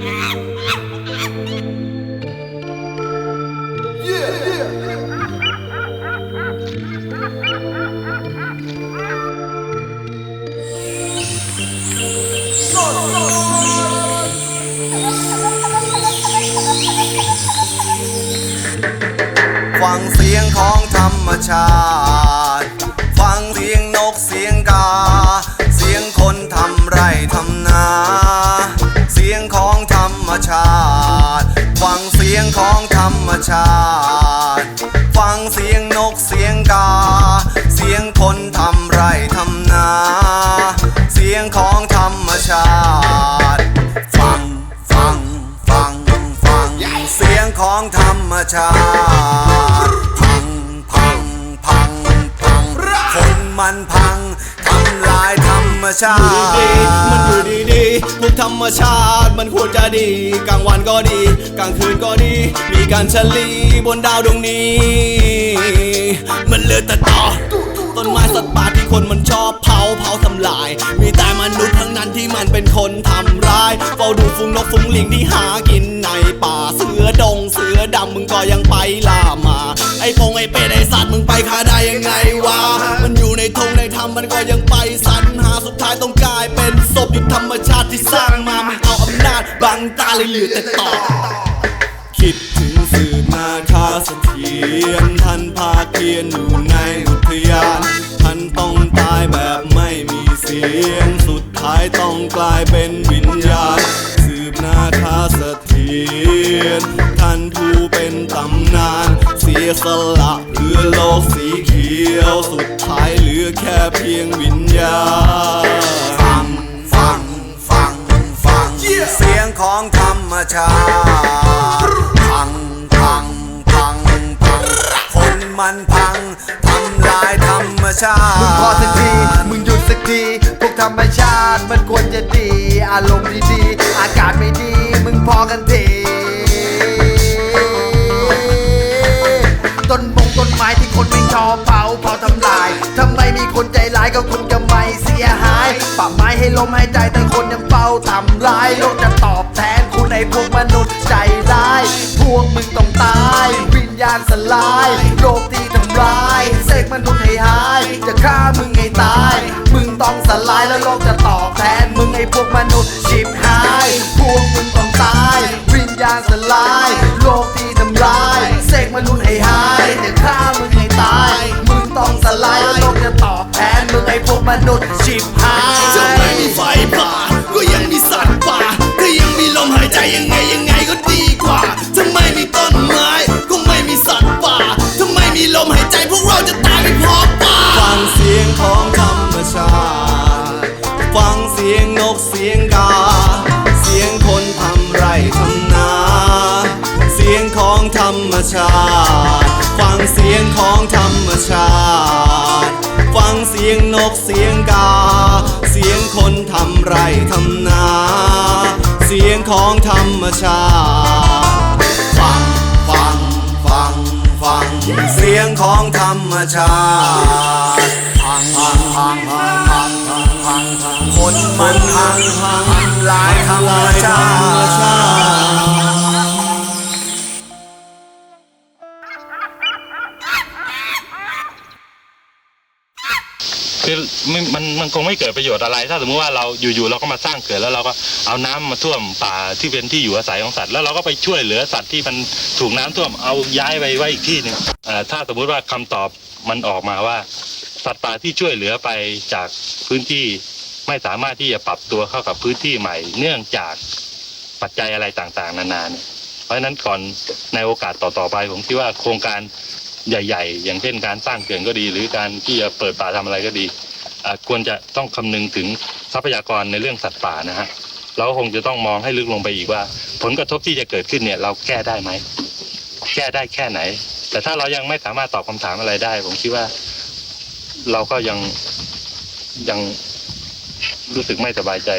ฟังเสียงของธรรมชาติ ชาติ ฟังเสียงของธรรมชาติ ฟังเสียงนกเสียงกา เสียงคนทำไรทำนา เสียงของธรรมชาติ ฟังฟังฟังฟัง เสียงของธรรมชาติ พังพังพังพังคนมันพังทำลายธรรมชาดีติ มันอยู่ดีๆพวกธรรมชาติมันควรจะดี กลางวันก็ดี กลางคืนก็ดี มีการเฉลีบนดาวดวงนี้ มันเลือแต่ต่อต้นไม้สัตว์ป่าที่คนมันชอบเผาเผาทำลาย มีแต่มนุษย์ทั้งนั้นที่มันเป็นคนทำร้ายเฝ้าดูฝูงนกฝูงลิงที่หากินในป่าเสือดงเสือดำมึงก็ยังไปล่ามา ไอ้พงไอ้เป็ดไอ้สัตว์มึงไปฆ่าได้ยังไงวะมันอยู่ในทงในธรรมมันก็ยังไปสรรหาสุดท้ายต้องายเป็นศพอยู่ธรรมชาติที่สร้างมามึงเอาอำนาจบังตาเลยเหลือแต่ต่อ คิดถึงสืบนาคาเสถียรท่านพาเกียนอยู่ในอุทยาน ท่านต้องตายแบบไม่มีเสียง สุดท้ายต้องกลายเป็นวิญญาณ สืบนาคาเสถียรท่านผู้เป็นตำนาน เสียสละเพื่อโลกสีเขียว สุดท้ายเหลือแค่เพียงวิญญาณ ของธรรมชาติพังพังพังพังคนมันพังทำลายธรรมชาติมึงพอสักทีมึงหยุดสักทีพวกธรรมชาติมันควรจะดี อารมณ์ดีๆอากาศไม่ดี มึงพอกันทีต้นมงต้นไม้ที่คนไม่ชอบเผาเผาทำลายทำไมมีคนใจร้ายก็คงจะไม่เสียหายป่าไม้ให้ลมหายใจแต่คนยังเฝ้าทำร้ายโลกจะตอบ พวกมนุษย์ใจร้าย พวกมึงต้องตาย วิญญาณสลายโลกที่ทำร้ายเสกมนุษย์ให้หาย จะฆ่ามึงให้ตาย มึงต้องสลายแล้วโลกจะตอบแทนมึงไอ้พวกมนุษย์ชิบหาย พวกมึงต้องตาย วิญญาณสลายโลกที่ทำร้ายเสกมนุษย์ให้หายจะฆ่ามึงให้ตาย มึงต้องสลายแล้วโลกจะตอบแทนมึงไอ้พวกมนุษย์ชิบหาย ของธรรมชาติ ฟังเสียงของธรรมชาติ ฟังเสียงนกเสียงกา เสียงคนทำไรทำนา เสียงของธรรมชาติ ฟัง ฟัง ฟัง ฟัง เสียงของธรรมชาติฟังฟังฟังฟังฟังฟังคนมันฟังฟังลายธรรมชาติ ไม่มันมันคงไม่เกิดประโยชน์อะไร ถ้าสมมติว่าเราอยู่ๆเราก็มาสร้างเขื่อนแล้วเราก็เอาน้ำมาท่วมป่าที่เป็นที่อยู่อาศัยของสัตว์แล้วเราก็ไปช่วยเหลือสัตว์ที่มันถูกน้ำท่วมเอาย้ายไปไว้อีกที่หนึ่งเอ่อถ้าสมมุติว่าคำตอบมันออกมาว่า สัตว์ป่าที่ช่วยเหลือไปจากพื้นที่ไม่สามารถที่จะปรับตัวเข้ากับพื้นที่ใหม่ เนื่องจากปัจจัยอะไรต่างๆ นานาเนี่ยเพราะฉะนั้นก่อนในโอกาสต่อๆไปผมคิดว่าโครงการใหญ่ ๆ อย่างเช่นการสร้างเขื่อนก็ดี หรือการที่จะเปิดป่าทำอะไรก็ดี ควรจะต้องคำนึงถึงทรัพยากรในเรื่องสัตว์ป่านะฮะเราคงจะต้องมองให้ลึกลงไปอีกว่า ผลกระทบที่จะเกิดขึ้นเนี่ย เราแก้ได้ไหมแก้ได้แค่ไหน แต่ถ้าเรายังไม่สามารถตอบคำถามอะไรได้ ผมคิดว่า เราก็ยังยังรู้สึกไม่สบายใจ